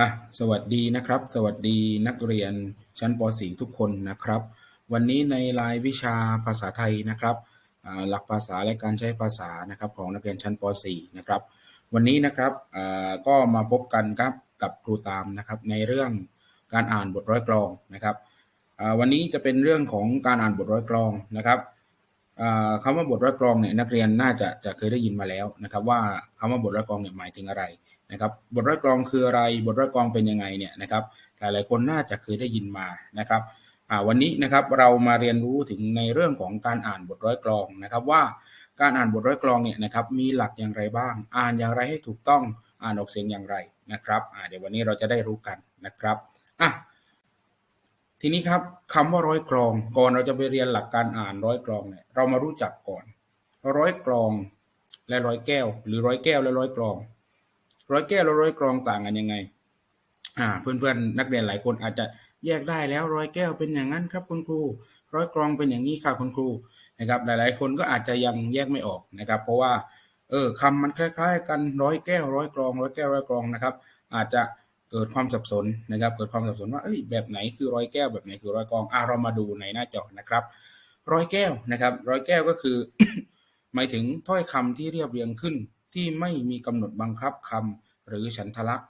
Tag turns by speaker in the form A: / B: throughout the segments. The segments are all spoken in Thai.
A: อะสวัสดีนะครับ สวัสดีนักเรียนชั้นป .4 ทุกคนนะครับ วันนี้ในรายวิชาภาษาไทยนะครับหลักภาษาและการใช้ภาษานะครับของนักเรียนชั้นป .4 นะครับวันนี้นะครับก็มาพบกันครับกับครูตามนะครับในเรื่องการอ่านบทร้อยกลองนะครับวันนี้จะเป็นเรื่องของการอ่านบทร้อยกลองนะครับอ่าคำว่าบทร้อยกลองเนี่ยนักเรียนน่าจะจะเคยได้ยินมาแล้วนะครับ ว่าคำว่าบทร้อยกลองเนี่ยหมายถึงอะไร นะครับบทร้อยกลองคืออะไรบทร้อยกลองเป็นยังไงเนี่ยนะครับหลายๆคนน่าจะเคยได้ยินมานะครับวันนี้นะครับเรามาเรียนรู้ถึงในเรื่องของการอ่านบทร้อยกลองนะครับว่าการอ่านบทร้อยกลองเนี่ยนะครับมีหลักอย่างไรบ้าง อ่านอย่างไรให้ถูกต้องอ่านออกเสียงอย่างไรนะครับเดี๋ยววันนี้เราจะได้รู้กันนะครับอะทีนี้ครับคำว่าร้อยกลองก่อนเราจะไปเรียนหลักการอ่านร้อยกลองเนี่ยเรามารู้จักก่อน ร้อยกลองและร้อยแก้ว หรือร้อยแก้วและร้อยกลอง ร้อยแก้วและร้อยกรองต่างกันยังไง อ่า เพื่อนๆนักเรียนหลายคนอาจจะแยกได้แล้วร้อยแก้วเป็นอย่างนั้นครับคุณครู ร้อยกรองเป็นอย่างนี้ครับคุณครูนะครับ หลาย ๆ คนก็อาจจะยังแยกไม่ออกนะครับ เพราะว่า เออคำมันคล้าย ๆ กันร้อยแก้วร้อยกรองร้อยแก้วร้อยกรองนะครับ อาจจะเกิดความสับสนนะครับ เกิดความสับสนว่าเอ้ยแบบไหนคือร้อยแก้วแบบไหนคือร้อยกรองอ่าเรามาดูในหน้าจอนะครับ ร้อยแก้วนะครับ ร้อยแก้วก็คือ หมายถึงถ้อยคำที่เรียบเรียงขึ้นที่ไม่มีกำหนดบังคับคำ หรือฉันทลักษณ์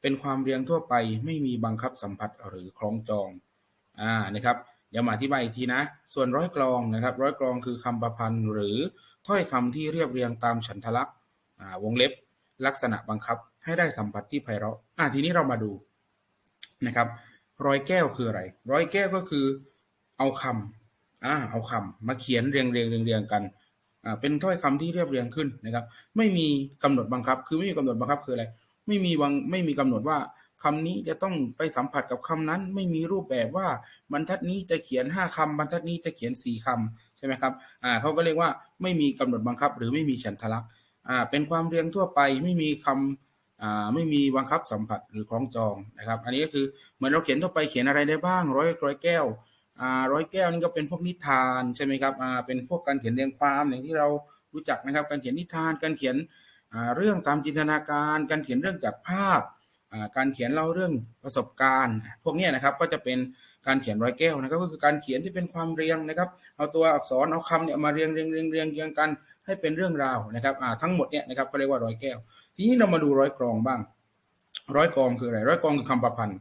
A: เป็นความเรียงทั่วไปไม่มีบังคับสัมผัสหรือคล้องจองอ่านะครับเดี๋ยวมาอธิบายอีกทีนะ ส่วนร้อยกลองนะครับร้อยกลองคือคำประพันธ์หรือถ้อยคำที่เรียบเรียงตามฉันทลักษณ์อ่าวงเล็บ ลักษณะบังคับให้ได้สัมผัสที่ไพเราะอ่าทีนี้เรามาดูนะครับร้อยแก้วคืออะไร ร้อยแก้วก็คือเอาคำอ่าเอาคำมาเขียนเรียงเรียงเรียงเรียงกัน เป็นถ้อยคำที่เรียบเรียงขึ้นนะครับ ไม่มีกำหนดบังคับ คือไม่มีกำหนดบังคับคืออะไร ไม่มีวังไม่มีกำหนดว่าคำนี้จะต้องไปสัมผัสกับคำนั้น ไม่มีรูปแบบว่าบรรทัดนี้จะเขียน 5คำบรรทัดนี้จะเขียน 4คำใช่ไหมครับอ่าเขาก็เรียกว่าไม่มีกำหนดบังคับ หรือไม่มีฉันทลักษณ์อ่าเป็นความเรียงทั่วไปไม่มีคำอ่าไม่มีบังคับสัมผัสหรือคล้องจองนะครับ อันนี้ก็คือเหมือนเราเขียนทั่วไปเขียนอะไรได้บ้าง ร้อยร้อยแก้ว อ่าร้อยแก้วนี่ก็เป็นพวกนิทานใช่ไหมครับอ่าเป็นพวกการเขียนเรียงความอย่างที่เรารู้จักนะครับ การเขียนนิทาน การเขียนอ่าเรื่องตามจินตนาการ การเขียนเรื่องจากภาพอ่าการเขียนเล่าเรื่องประสบการณ์ พวกนี้นะครับก็จะเป็นการเขียนร้อยแก้วนะครับก็คือการเขียนที่เป็นความเรียงนะครับ เอาตัวอักษรเอาคำเนี่ยมาเรียงเรียงเรียงเรียงเรียงกันให้เป็นเรื่องราวนะครับอ่าทั้งหมดเนี่ยนะครับก็เรียกว่าร้อยแก้ว ทีนี้เรามาดูร้อยกรองบ้าง ร้อยกรองคืออะไร ร้อยกรองคือคำประพันธ์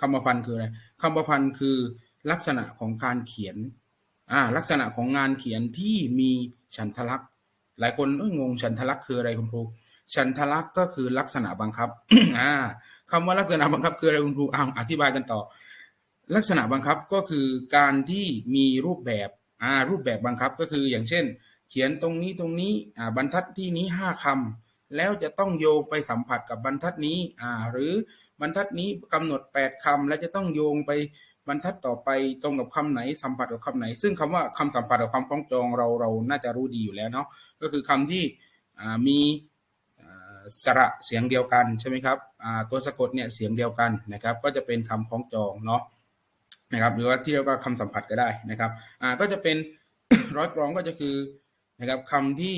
A: คำประพันธ์คืออะไรคำประพันธ์คือ ลักษณะของการเขียนลักษณะของงานเขียนที่มีฉันทลักษณ์หลายคนงงฉันทลักษ์คืออะไรคุณครูฉันทลักษ์ก็คือลักษณะบังคับอ่าคำว่าลักษณะบังคับคืออะไรคุณครูอ่าวอธิบายกันต่อ ลักษณะบังคับก็คือการที่มีรูปแบบอ่ารูปแบบบังคับก็คืออย่างเช่น เขียนตรงนี้ตรงนี้อ่าบรรทัดที่นี้ห้าคำแล้วจะต้องโยงไปสัมผัสกับบรรทัดนี้อ่าหรือบรรทัดนี้กำหนด 8คำแล้วจะต้องโยงไป บรรทัดต่อไปตรงกับคำไหนสัมผัสกับคำไหน ซึ่งคำว่าคำสัมผัสกับคำคล้องจองเราเราน่าจะรู้ดีอยู่แล้วเนาะก็คือคำที่มีสระเสียงเดียวกันใช่ไหมครับตัวสะกดเนี่ยเสียงเดียวกันนะครับ ก็จะเป็นคำคล้องจองเนาะนะครับหรือว่าที่เรียกว่าคำสัมผัสก็ได้นะครับก็จะเป็นร้อยกรองก็จะคือนะครับคำที่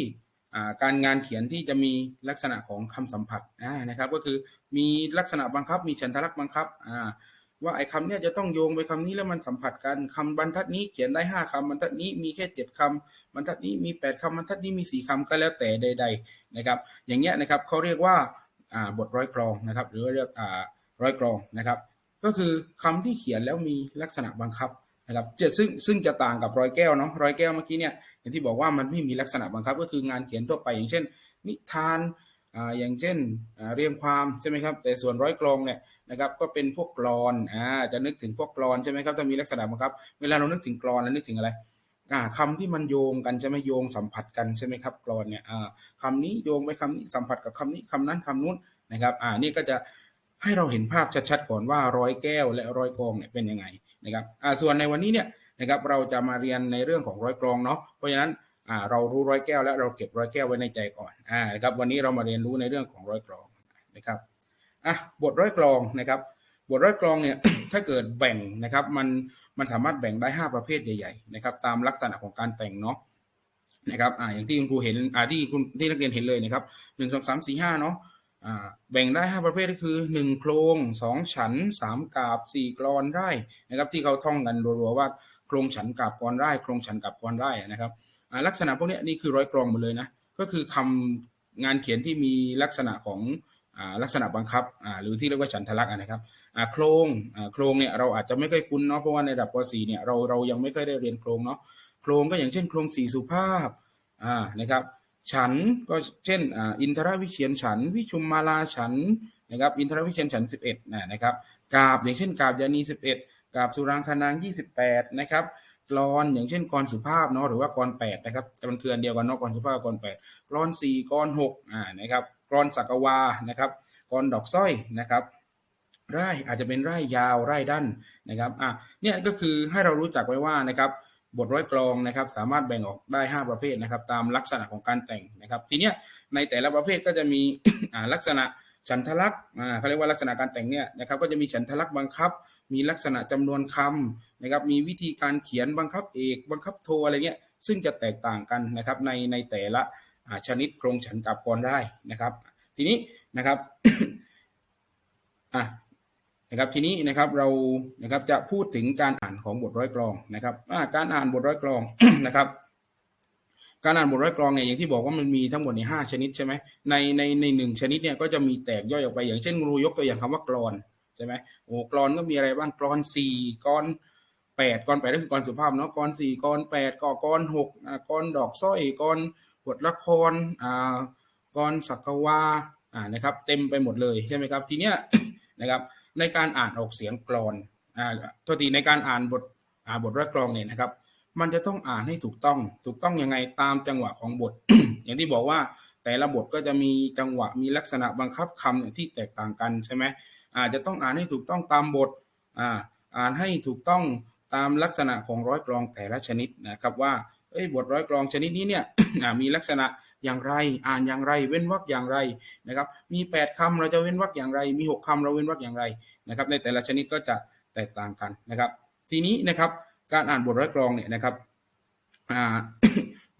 A: การงานเขียนที่จะมีลักษณะของคำสัมผัสนะครับ ก็คือมีลักษณะบังคับ มีฉันทลักษณ์บังคับ ว่าไอ้คำเนี้ยจะต้องโยงไปคำนี้แล้วมันสัมผัสกันคำบรรทัดนี้เขียนได้ห้าคำบรรทัดนี้มีแค่เจ็ดคำบรรทัดนี้มีแปดคำบรรทัดนี้มีสี่คำก็แล้วแต่ใด ๆ นะครับ อย่างเงี้ยนะครับเขาเรียกว่าบทร้อยกรองนะครับ หรือเรียกร้อยกรองนะครับ ก็คือคำที่เขียนแล้วมีลักษณะบังคับนะครับจะซึ่งซึ่งจะต่างกับร้อยแก้วเนาะร้อยแก้วเมื่อกี้เนี่ยอย่างที่บอกว่ามันไม่มีลักษณะบังคับ ก็คืองานเขียนทั่วไปอย่างเช่น นิทาน อย่างเช่นเรียงความใช่ไหมครับ แต่ส่วนร้อยกรองเนี่ยนะครับก็เป็นพวกกรอนอ่าจะนึกถึงพวกกรอนใช่ไหมครับจะมีลักษณะบังคับ เวลาเรานึกถึงกรอนแล้วนึกถึงอะไรอ่าคำที่มันโยงกันใช่ไหมโยงสัมผัสกันใช่ไหมครับกรอนเนี่ยอ่าคำนี้โยงไปคำนี้สัมผัสกับคำนี้คำนั้นคำนู้นนะครับอ่านี่ก็จะให้เราเห็นภาพชัดๆก่อนว่าร้อยแก้วและร้อยกรองเนี่ยเป็นยังไงนะครับอ่าส่วนในวันนี้เนี่ยนะครับเราจะมาเรียนในเรื่องของร้อยกรองเนาะเพราะฉะนั้น อ่าเรารู้ร้อยแก้วแล้วเราเก็บร้อยแก้วไว้ในใจก่อนอ่านะครับวันนี้เรามาเรียนรู้ในเรื่องของร้อยกรองนะครับอะบทร้อยกรองนะครับ บทร้อยกรองเนี่ยถ้าเกิดแบ่งนะครับมันมันสามารถแบ่งได้ 5 ประเภทใหญ่ๆนะครับตามลักษณะของการแต่งเนาะนะครับอ่าอย่างที่คุณครูเห็นอ่าที่คุณที่นักเรียนเห็นเลยนะครับหนึ่งสองสามสี่ห้าเนาะอ่าแบ่งได้ห้าประเภทก็คือหนึ่งโครงสองฉันสามกาบสี่กรอนไร่นะครับที่เขาท่องกันรัวๆว่าโครงฉันกาบกรอนไร่โครงฉันกาบกรอนไร่นะครับ ลักษณะพวกนี้นี่คือร้อยกรองหมดเลยนะก็คือคำงานเขียนที่มีลักษณะของอลักษณะบังคับหรือที่เรียกว่าฉันทลักษณ์นะครับโครงโครงเนี่ยเราอาจจะไม่เคยคุ้นเนาะเพราะว่าในระดับป .4 เนี่ยเราเรายังไม่เคยได้เรียนโครงเนาะโครงก็อย่างเช่นโครงสี่สุภาพนะครับฉันก็เช่นอินทรวิเชียนฉัน วิชุมมาลาฉันนะครับอินทรวิเชียนฉัน 11นะนะครับกาบอย่างเช่นกาบยานี 11 กาบสุรางคานาง 28นะครับ กรอนอย่างเช่นกรสุภาพเนาะหรือว่ากร8นะครับแต่มันคืออันเดียวกันเนาะกรสุภาพกับกร8กรอน4กร6อ่านะครับกรอนสักวานะครับกรดอกสร้อยนะครับไร่อาจจะเป็นไร่ยาวไร่ด้านนะครับอะเนี่ยก็คือให้เรารู้จักไว้ว่านะครับบทร้อยกลองนะครับสามารถแบ่งออกได้ 5 ประเภทนะครับ ตามลักษณะของการแต่งนะครับ ทีเนี้ยในแต่ละประเภทก็จะมีลักษณะ ฉันทลักษณ์เขาเรียกว่าลักษณะการแต่งเนี่ยนะครับก็จะมีฉันทลักษณ์บังคับ มีลักษณะจำนวนคำนะครับมีวิธีการเขียนบังคับเอกบังคับโทอะไรเงี้ยซึ่งจะแตกต่างกันนะครับในในแต่ละชนิดโครงฉันกับกรได้นะครับ ทีนี้นะครับอะนะครับทีนี้นะครับเรานะครับจะพูดถึงการอ่านของบทร้อยกลองนะครับการอ่านบทร้อยกลองนะครับ การอ่านบทร้อยกลองเนี่ยอย่างที่บอกว่ามันมีทั้งหมดในห้าชนิดใช่ไหมในในในหนึ่งชนิดเนี่ยก็จะมีแตกย่อยออกไปอย่างเช่นครูยกตัวอย่างคำว่ากรอนใช่ไหมโอ้กรอนก็มีอะไรบ้างกรอนสี่กรอนแปดกรอนแปดก็คือกรอนสุภาพเนาะกรอนสี่กรอนแปดก็กรหกอ่ากรดอกสร้อยกรอนบทละครอ่ากรสักวาอ่านะครับ เต็มไปหมดเลยใช่ไหมครับทีเนี้ยนะครับในการอ่านออกเสียงกรอนอ่าทษทีในการอ่านบทอ่าบทรักกรองเนี่ยนะครับ มันจะต้องอ่านให้ถูกต้อง ถูกต้องยังไงตามจังหวะของบท อย่างที่บอกว่าแต่ละบทก็จะมีจังหวะมีลักษณะบังคับคำที่แตกต่างกันใช่ไหมอาจจะต้องอ่านให้ถูกต้องตามบทอ่าอ่านให้ถูกต้องตามลักษณะของร้อยกรองแต่ละชนิดนะครับว่าเอ้ยบทร้อยกรองชนิดนี้เนี่ยมีลักษณะอย่างไรอ่านอย่างไรเว้นวรรคอย่างไรนะครับมี 8คำเราจะเว้นวรรคอย่างไร มี 6คำเราเว้นวรรคอย่างไรนะครับในแต่ละชนิดก็จะแตกต่างกันนะครับ ทีนี้นะครับ การอ่านบทร้อยกรองเนี่ยนะครับอ่า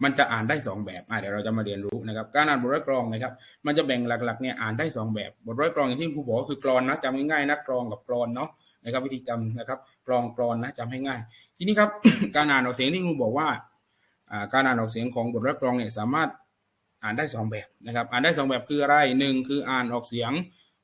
A: มันจะอ่านได้สองแบบอ่าเดี๋ยวเราจะมาเรียนรู้นะครับ การอ่านบทร้อยกรองนะครับ มันจะแบ่งหลักๆเนี่ยอ่านได้สองแบบ บทร้อยกรองอย่างที่ครูบอกก็คือกรอนนะจำง่ายๆนะกรองกับกรอนเนาะนะครับวิธีจำนะครับกรองกรอนนะจำให้ง่าย ทีนี้ครับการอ่านออกเสียงที่ครูบอกว่าอ่าการอ่านออกเสียงของบทร้อยกรองเนี่ยสามารถอ่านได้สองแบบนะครับ อ่านได้สองแบบคืออะไรหนึ่งคืออ่านออกเสียง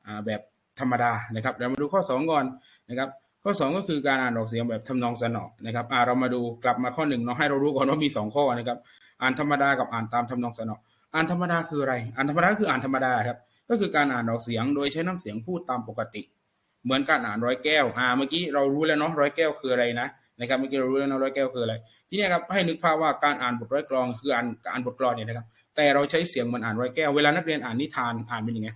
A: อ่าแบบธรรมดานะครับเรามาดูข้อสองก่อนนะครับ ข้อ 2 ก็คือการอ่านออกเสียงแบบทำนองสนอนะครับอ่าเรามาดูกลับมาข้อหนึ่งเนาะให้เรารู้ก่อนว่ามี 2 ข้อนะครับ อ่านธรรมดากับอ่านตามทำนองสนออ่านธรรมดาคืออะไร อ่านธรรมดาก็คืออ่านธรรมดาครับ ก็คือการอ่านออกเสียงโดยใช้น้ำเสียงพูดตามปกติ เหมือนการอ่านร้อยแก้ว อ่า เมื่อกี้เรารู้แล้วเนาะร้อยแก้วคืออะไรนะนะครับเมื่อกี้เรารู้แล้วนะร้อยแก้วคืออะไร ทีนี้ครับให้นึกภาพว่าการอ่านบทร้อยกลองคืออ่านอ่านบทกลอนเนี่ยนะครับ แต่เราใช้เสียงเหมือนอ่านร้อยแก้ว เวลานักเรียนอ่านนิทานอ่านเป็นยังไง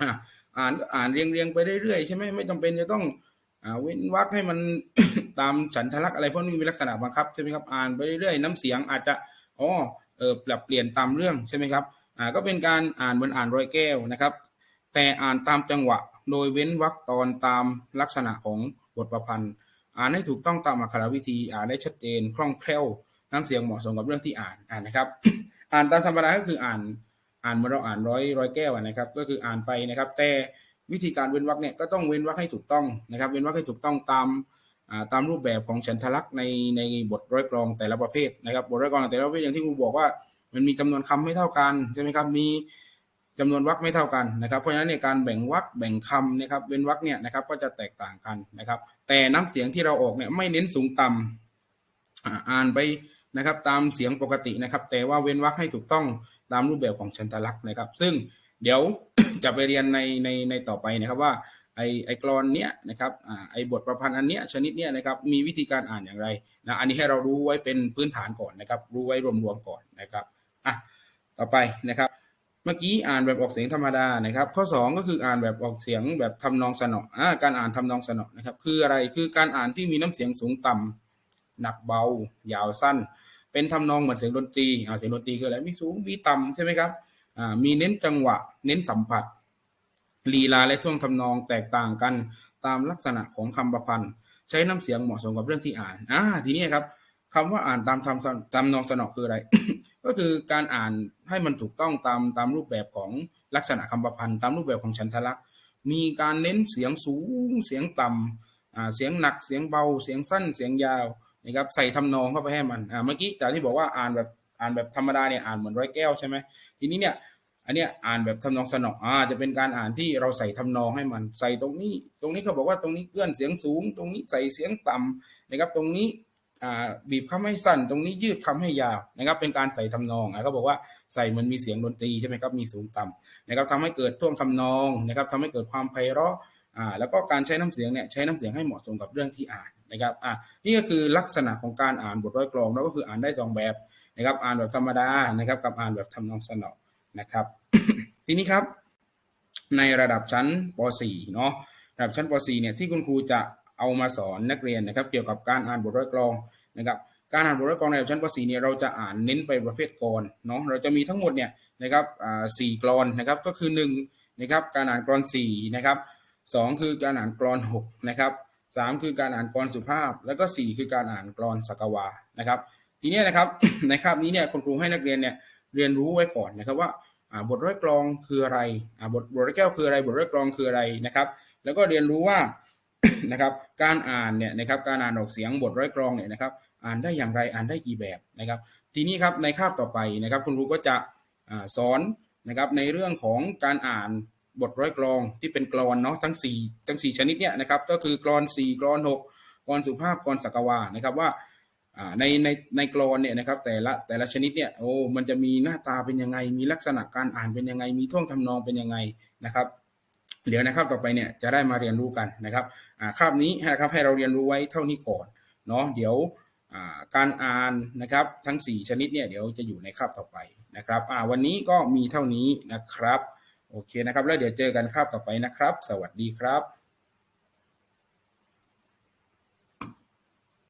A: อ่าอ่านอ่านเรียงเรียงไปเรื่อยๆใช่ไหมไม่จำเป็นจะต้อง เว้นวรรคให้มันตามฉันทลักษณ์อะไรพวกนี้มีลักษณะบังคับใช่ไหมครับอ่านไปเรื่อยๆน้ำเสียงอาจจะอ๋อเออปรับเปลี่ยนตามเรื่องใช่ไหมครับอ่าก็เป็นการอ่านเหมือนอ่านรอยแก้วนะครับ แต่อ่านตามจังหวะโดยเว้นวรรคตอนตามลักษณะของบทประพันธ์ อ่านให้ถูกต้องตามอักขรวิธีอ่านได้ชัดเจนคล่องแคล่วน้ำเสียงเหมาะสมกับเรื่องที่อ่านอ่านนะครับ อ่านตามธรรมดาก็คืออ่าน อ่านเหมื่อนเราอ่านร้อยร้อยแก้วนะครับ ก็คืออ่านไปนะครับ แต่ วิธีการเว้นวรรคเนี่ยก็ต้องเว้นวรรคให้ถูกต้องนะครับ เว้นวรรคให้ถูกต้องตามตามรูปแบบของฉันทลักษณ์ในในบทร้อยกลองแต่ละประเภทนะครับบทร้อยกลองแต่ละประเภทอย่างที่ครูบอกว่า มันมีจำนวนคำไม่เท่ากันใช่ไหมครับมีจำนวนวรรคไม่เท่ากันนะครับ เพราะฉะนั้นในการแบ่งวรรคแบ่งคำนะครับเว้นวรรคเนี่ยนะครับก็จะแตกต่างกันนะครับ แต่น้ำเสียงที่เราออกเนี่ยไม่เน้นสูงต่ำอ่าอ่านไปนะครับ ตามเสียงปกตินะครับ แต่ว่าเว้นวรรคให้ถูกต้องตามรูปแบบของชันทลักษณ์นะครับ ซึ่ง เดี๋ยวจะไปเรียนในในในต่อไปนะครับว่าไอไอกรอนเนี้ยนะครับอ่าไอบทประพันธ์อันเนี้ยชนิดเนี้ยนะครับมีวิธีการอ่านอย่างไรนะอันนี้ให้เรารู้ไว้เป็นพื้นฐานก่อนนะครับ รู้ไว้รวมๆก่อนนะครับอะต่อไปนะครับ เมื่อกี้อ่านแบบออกเสียงธรรมดานะครับ ข้อ 2 ก็คืออ่านแบบออกเสียงแบบทำนองสนออ่าการอ่านทำนองสนอนะครับ คืออะไรคือการอ่านที่มีน้ำเสียงสูงต่ำหนักเบา ยาวสั้น เป็นทำนองเหมือนเสียงดนตรีอ่าเสียงดนตรีคืออะไรมีสูงมีต่ำใช่ไหมครับ มีเน้นจังหวะ เน้นสัมผัส ลีลาและท่วงทำนองแตกต่างกันตามลักษณะของคำประพันธ์ ใช้น้ำเสียงเหมาะสมกับเรื่องที่อ่านอ่าทีนี้ครับคำว่าอ่านตามทำทำนองสนอคืออะไร ก็คือการอ่านให้มันถูกต้องตามตามรูปแบบของลักษณะคำประพันธ์ ตามรูปแบบของฉันทลักษณ์มีการเน้นเสียงสูงเสียงต่ำอ่าเสียงหนักเสียงเบา เสียงสั้นเสียงยาวนะครับใส่ทำนองเข้าไปให้มันอ่าเมื่อกี้จากที่บอกว่าอ่านแบบ อ่านแบบธรรมดาเนี่ยอ่านเหมือนร้อยแก้วใช่ไหมทีนี้เนี่ยอันเนี้ยอ่านแบบทำนองสนออ่าจะเป็นการอ่านที่เราใส่ทำนองให้มันใส่ตรงนี้ ตรงนี้เขาบอกว่าตรงนี้เอื้อนเสียงสูง ตรงนี้ใส่เสียงต่ำนะครับ ตรงนี้อ่าบีบคำให้สั้น ตรงนี้ยืดคำให้ยาวนะครับ เป็นการใส่ทำนองอ่าเขาบอกว่าใส่มันมีเสียงดนตรีใช่ไหมครับมีสูงต่ำนะครับทำให้เกิดท่วงทำนองนะครับทำให้เกิดความไพเราะอ่าแล้วก็การใช้น้ำเสียงเนี่ยใช้น้ำเสียงให้เหมาะสมกับเรื่องที่อ่านนะครับอ่านี่ก็คือลักษณะของการอ่านบทร้อยกลองแล้วก็คืออ่านได้สองแบบ นะครับ อ่านแบบธรรมดานะครับ กับอ่านแบบทำนองสนอนะครับ ทีนี้ครับ ในระดับชั้นป .4 เนาะระดับชั้นป .4 เนี่ยที่คุณครูจะเอามาสอนนักเรียนนะครับ เกี่ยวกับการอ่านบทร้อยกลองนะครับการอ่านบทร้อยกลองในระดับชั้นป .4 เนี่ยเราจะอ่านเน้นไปประเภทกรเนาะเราจะมีทั้งหมดเนี่ยนะครับอ่าสี่กรอนนะครับก็คือหนึ่งนะครับการอ่านกรอนสี่นะครับสองคือการอ่านกรอนหกนะครับสามคือการอ่านกรสุภาพแล้วก็สี่คือการอ่านกรอนสักวานะครับ ทีนี้นะครับในคาบนี้เนี่ยคุณครูให้นักเรียนเนี่ยเรียนรู้ไว้ก่อนนะครับว่าบทร้อยกลองคืออะไรบทบทร้อยแก้วคืออะไร บทร้อยกลองคืออะไรนะครับ แล้วก็เรียนรู้ว่านะครับการอ่านเนี่ยนะครับการอ่านออกเสียงบทร้อยกลองเนี่ยนะครับอ่านได้อย่างไรอ่านได้กี่แบบนะครับ ทีนี้ครับในคาบต่อไปนะครับ คุณครูก็จะสอนนะครับในเรื่องของการอ่านบทร้อยกลองที่เป็นกลอนเนาะทั้งสี่ทั้งสี่ชนิดเนี่ยนะครับก็คือกลอนสี่กลอนหกกลอนสุภาพกลอนสักวานะครับว่า ในในในกลอนเนี่ยนะครับแต่ละแต่ละชนิดเนี่ยโอ้มันจะมีหน้าตาเป็นยังไง มีลักษณะการอ่านเป็นยังไง มีท่วงทำนองเป็นยังไงนะครับ เดี๋ยวนะครับต่อไปเนี่ยจะได้มาเรียนรู้กันนะครับคาบนี้นะครับให้เราเรียนรู้ไว้เท่านี้ก่อนเนาะเดี๋ยวการอ่านนะครับทั้ง 4 ชนิดเนี่ยเดี๋ยวจะอยู่ในคาบต่อไปนะครับวันนี้ก็มีเท่านี้นะครับโอเคนะครับแล้วเดี๋ยวเจอกันคาบต่อไปนะครับ สวัสดีครับ